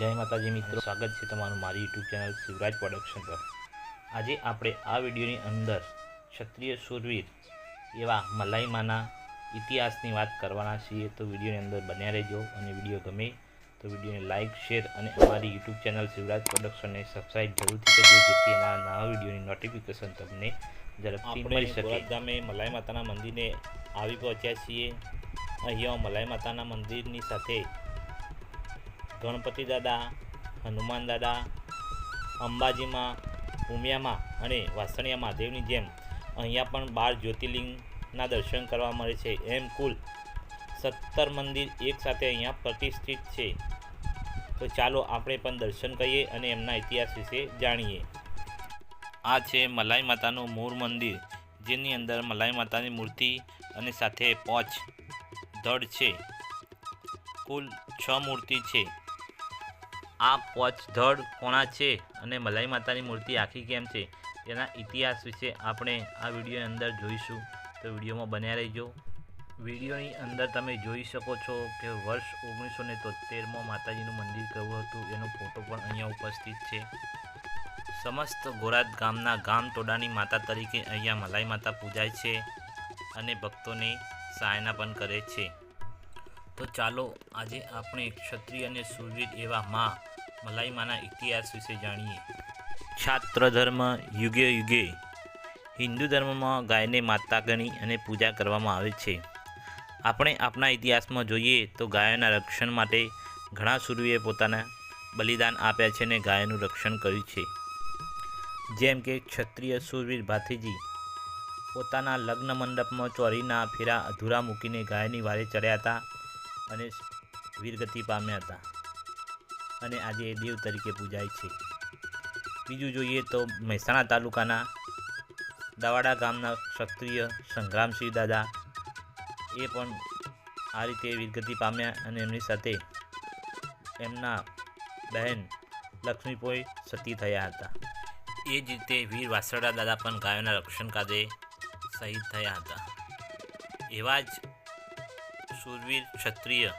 જય માતાજી મિત્રો સ્વાગત છે તમારું મારી યુટ્યુબ ચેનલ શિવરાજ પ્રોડક્શન પર. આજે આપણે આ વિડીયોની અંદર ક્ષત્રિય શૂરવીર એવા મલાઈમાના ઇતિહાસની વાત કરવાના છીએ. તો વિડીયોની અંદર બન્યા રહેજો અને વીડિયો ગમે તો વિડીયોને લાઇક શેર અને અમારી યુટ્યુબ ચેનલ શિવરાજ પ્રોડક્શનને સબસ્ક્રાઈબ જરૂરથી કરજો જેથી અમારા નવા વિડીયોની નોટિફિકેશન તમને ઝડપથી મળી શકે. ગામે મલાઈ માતાના મંદિરને આવી પહોંચ્યા છીએ. અહીંયા મલાઈ માતાના મંદિરની સાથે ગણપતિ દાદા, હનુમાન દાદા, અંબાજીમાં, ઉમિયામાં અને વાસણિયા મહાદેવની જેમ અહીંયા પણ બાર જ્યોતિર્લિંગના દર્શન કરવા મળે છે. એમ કુલ સત્તર મંદિર એકસાથે અહીંયા પ્રતિષ્ઠિત છે. તો ચાલો આપણે પણ દર્શન કરીએ અને એમના ઇતિહાસ વિશે જાણીએ. આ છે મલાઈ માતાનું મૂળ મંદિર, જેની અંદર મલાઈ માતાની મૂર્તિ અને સાથે પોચ ધડ છે. કુલ છ મૂર્તિ છે. આ પોચ ધડ કોણા છે અને મલાઈ માતાની મૂર્તિ આખી કેમ છે? તેના ઇતિહાસ વિશે આપણે આ વિડીયોની અંદર જોઈશું. તો વિડીયોમાં બન્યા રહેજો. વિડીયોની અંદર તમે જોઈ શકો છો કે વર્ષ ઓગણીસો ને તોતેરમાં માતાજીનું મંદિર કેવું હતું, એનો ફોટો પણ અહીંયા ઉપસ્થિત છે. સમસ્ત ગોરાત ગામના ગામ ટોડાની માતા તરીકે અહીંયા મલાઈ માતા પૂજાય છે અને ભક્તોને સહાયના પણ કરે છે. તો ચાલો આજે આપણે ક્ષત્રિય અને સુરવીર એવા મા મલાઈ માના ઇતિહાસ વિશે જાણીએ. છાત્ર ધર્મ યુગે યુગે હિન્દુ ધર્મમાં ગાયને માતા ગણી અને પૂજા કરવામાં આવે છે. આપણે આપણા ઇતિહાસમાં જોઈએ તો ગાયોના રક્ષણ માટે ઘણા સુરવીએ પોતાના બલિદાન આપ્યા છે અને ગાયોનું રક્ષણ કર્યું છે. જેમ કે ક્ષત્રિય સુરવીર ભાથીજી પોતાના લગ્ન મંડપમાં ચોરીના ફેરા અધૂરા મૂકીને ગાયની વારે ચડ્યા હતા. અને વીરગતિ પામ્યા હતા. અને આજે એ દેવ તરીકે પૂજાય છે. બીજું જોઈએ તો મહેસાણા તાલુકાના દવાડા ગામના ક્ષત્રિય સંગ્રામસિંહ દાદા એ પણ આ રીતે વીરગતિ પામ્યા અને એમની સાથે એમના બહેન લક્ષ્મીપોઈ સતી થયા હતા. એ જ રીતે વીર વાસરડા દાદા પણ ગાયોના રક્ષણ કાજે શહીદ થયા હતા. એવા જ શૂરવીર ક્ષત્રિય.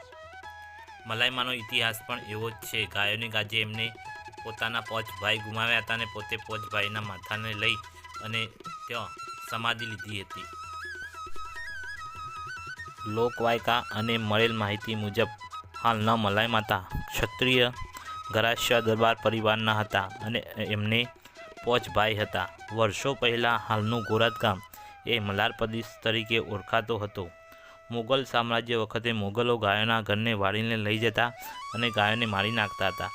મલાઈમાનો ઇતિહાસ પણ એવો જ છે. ગાયોની ગાજે એમને પોતાના પોચ ભાઈ ગુમાવ્યા હતા અને પોતે પોચ ભાઈના માથાને લઈ અને ત્યાં સમાધિ લીધી હતી. લોકવાયકા અને મળેલ માહિતી મુજબ હાલના મલાઈ માતા ક્ષત્રિય ગરાશ્ય દરબાર પરિવારના હતા અને એમને પોચ ભાઈ હતા. વર્ષો પહેલાં હાલનું ગોરાત ગામ એ મલાર પ્રદેશ તરીકે ઓળખાતો હતો. મુગલ સામ્રાજ્ય વખતે મુગલો ગાયોના ઘરને વાળીને લઈ જતા અને ગાયોને મારી નાખતા હતા.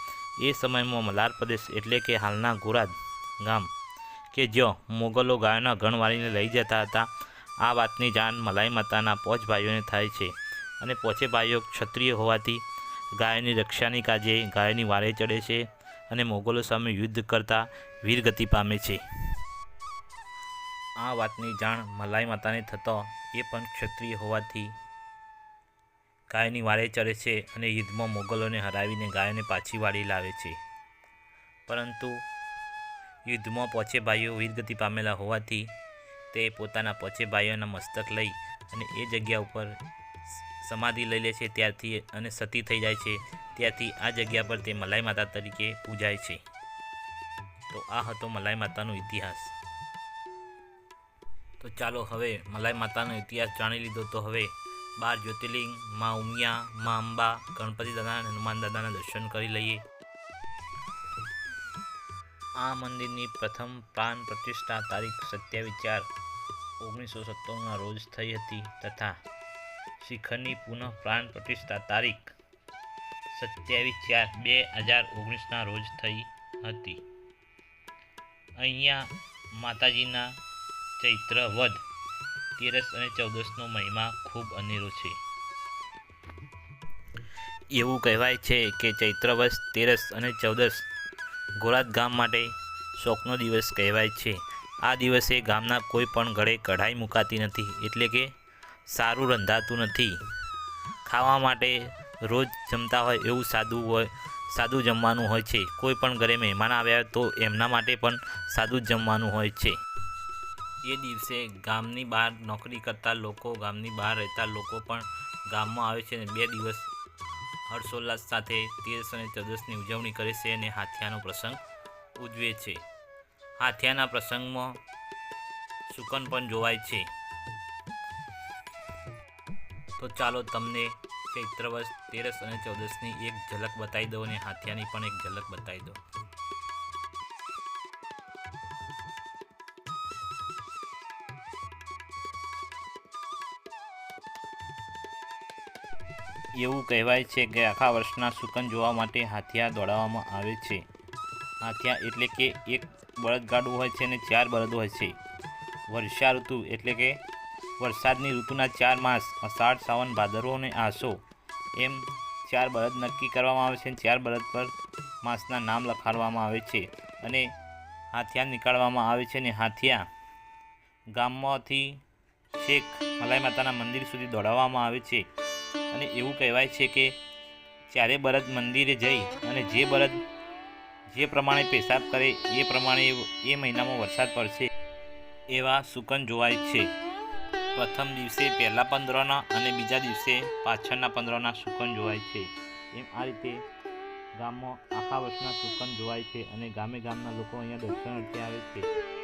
એ સમયમાં મલાર પ્રદેશ એટલે કે હાલના ગુરાદ ગામ કે જ્યાં મુગલો ગાયોના ગણ વાળીને લઈ જતા હતા. આ વાતની જાણ મલાઈ માતાના પોચ ભાઈઓને થાય છે અને પોચે ભાઈઓ ક્ષત્રિય હોવાથી ગાયોની રક્ષાની કાજે ગાયોની વારે ચડે છે અને મોગલો સામે યુદ્ધ કરતા વીરગતિ પામે છે. આ વાતની જાણ મલાઈ માતાને થતો એ પણ ક્ષત્રિય હોવાથી ગાયની વારે ચડે છે અને યુદ્ધમાં મોગલોને હરાવીને ગાયોને પાછી વાળી લાવે છે. પરંતુ યુદ્ધમાં પોચે ભાઈઓ વીરગતિ પામેલા હોવાથી તે પોતાના પોચે ભાઈઓના મસ્તક લઈ અને એ જગ્યા ઉપર સમાધિ લઈ લે છે ત્યારથી અને સતી થઈ જાય છે. ત્યારથી આ જગ્યા પર તે મલાઈ માતા તરીકે પૂજાય છે. તો આ હતો મલાઈ માતાનો ઇતિહાસ. તો ચાલો હવે મલાઈ માતાનો ઇતિહાસ જાણી લીધો તો હવે બાર જ્યોતિર્લિંગ, મા ઉમિયા, મા અંબા, ગણપતિ દાદા અને હનુમાન દાદાના દર્શન કરી લઈએ. આ મંદિરની પ્રથમ પ્રાણ પ્રતિષ્ઠા તારીખ સત્યાવીસ ચાર ઓગણીસો સત્તાણુંના રોજ થઈ હતી તથા શિખરની પુનઃ પ્રાણ પ્રતિષ્ઠા તારીખ સત્યાવીસ ચાર બે હજાર ઓગણીસના રોજ થઈ હતી. અહીંયા માતાજીના ચૈત્ર વધ તેરસ અને ચૌદસનો મહિમા ખૂબ અનેરો છે. એવું કહેવાય છે કે ચૈત્ર વધ તેરસ અને ચૌદસ ગોરાત ગામ માટે શોકનો દિવસ કહેવાય છે. આ દિવસે ગામના કોઈ પણ ઘરે કઢાઈ મુકાતી નથી, એટલે કે સારું રંધાતું નથી. ખાવા માટે રોજ જમતા હોય એવું સાદું હોય, સાદું જમવાનું હોય છે. કોઈ પણ ઘરે મહેમાન આવ્યા તો એમના માટે પણ સાદું જમવાનું હોય છે. એ દિવસે ગામની બહાર નોકરી કરતા લોકો, ગામની બહાર રહેતા લોકો પણ ગામમાં આવે છે અને બે દિવસ હર્ષોલ્લાસ સાથે તેરસ અને ચૌદસની ઉજવણી કરે છે અને હાથિયાનો પ્રસંગ ઉજવે છે. હાથિયાના પ્રસંગમાં સુકન પણ જોવાય છે. તો ચાલો તમને ચૈત્ર વર્ષ તેરસ અને ચૌદસની એક ઝલક બતાવી દો અને હાથિયાની પણ એક ઝલક બતાવી દો એવું કહેવાય છે કે આખા વર્ષના સુકન જોવા માટે હાથિયા દોડાવવામાં આવે છે. હાથિયા એટલે કે એક બળદગાડું હોય છે અને ચાર બળદો હોય છે. વર્ષા ઋતુ એટલે કે વરસાદની ઋતુના ચાર માસ, અષાઢ સાવન ભાદરવો અને આસો. એમ ચાર બળદ નક્કી કરવામાં આવે છે અને ચાર બળદ પર માસના નામ લખાડવામાં આવે છે અને હાથિયા નીકાળવામાં આવે છે અને હાથિયા ગામમાંથી છેક મલાઈ માતાના મંદિર સુધી દોડાવવામાં આવે છે. અને એવું કહેવાય છે કે ચારે બળદ મંદિરે જઈ અને જે બળદ જે પ્રમાણે પેશાબ કરે, એ પ્રમાણે એ મહિનામાં વરસાદ પડશે એવા સુકન જોવાય છે. પ્રથમ દિવસે પહેલા પંદરોના અને બીજા દિવસે પાછળના પંદરોના સુકન જોવાય છે. એમ આ રીતે ગામમાં આખા વર્ષના સુકન જોવાય છે અને ગામે ગામના લોકો અહીંયા દર્શન અર્થે આવે છે.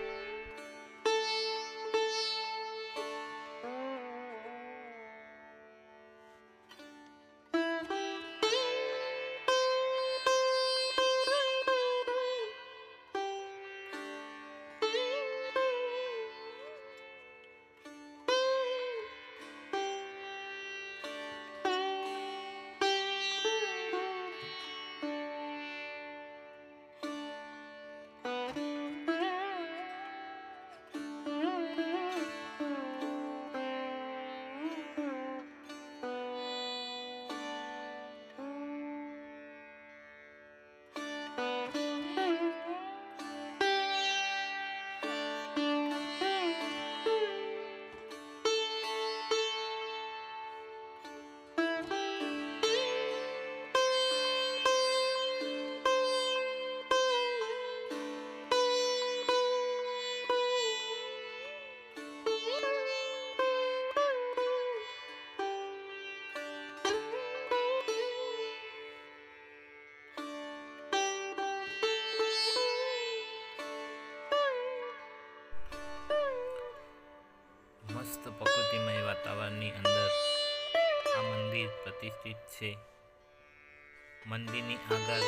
મંદિરની આગળ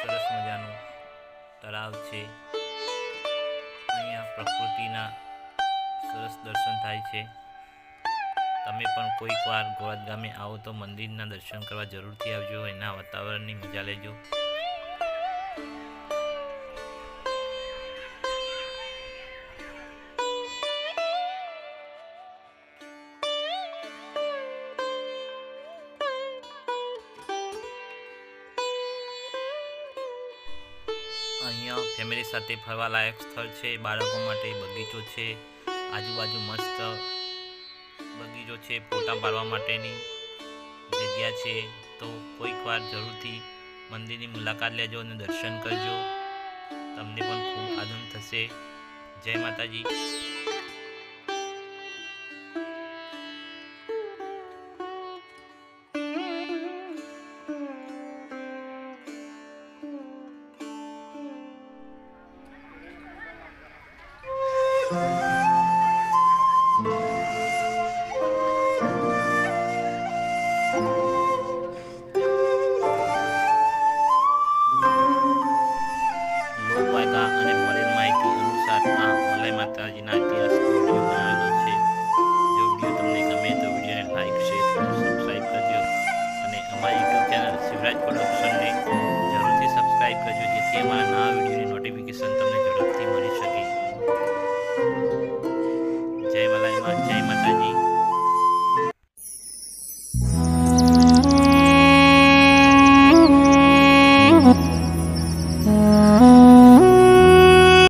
સરસ મજાનું તળાવ છે. અહીંયા પ્રકૃતિના સરસ દર્શન થાય છે. તમે પણ કોઈક વાર ગોવાદ ગામે આવો તો મંદિરના દર્શન કરવા જરૂરથી આવજો, એના વાતાવરણની મજા લેજો. ફેમિલી સાથે ફરવા લાયક સ્થળ છે, બાળકો માટે બગીચો છે, આજુબાજુ મસ્ત બગીચો છે, ફોટા પાડવા માટેની જગ્યા છે. તો કોઈક વાર જરૂરથી મંદિરની મુલાકાત લેજો અને દર્શન કરજો. તમને પણ ખૂબ આનંદ થશે. જય માતાજી.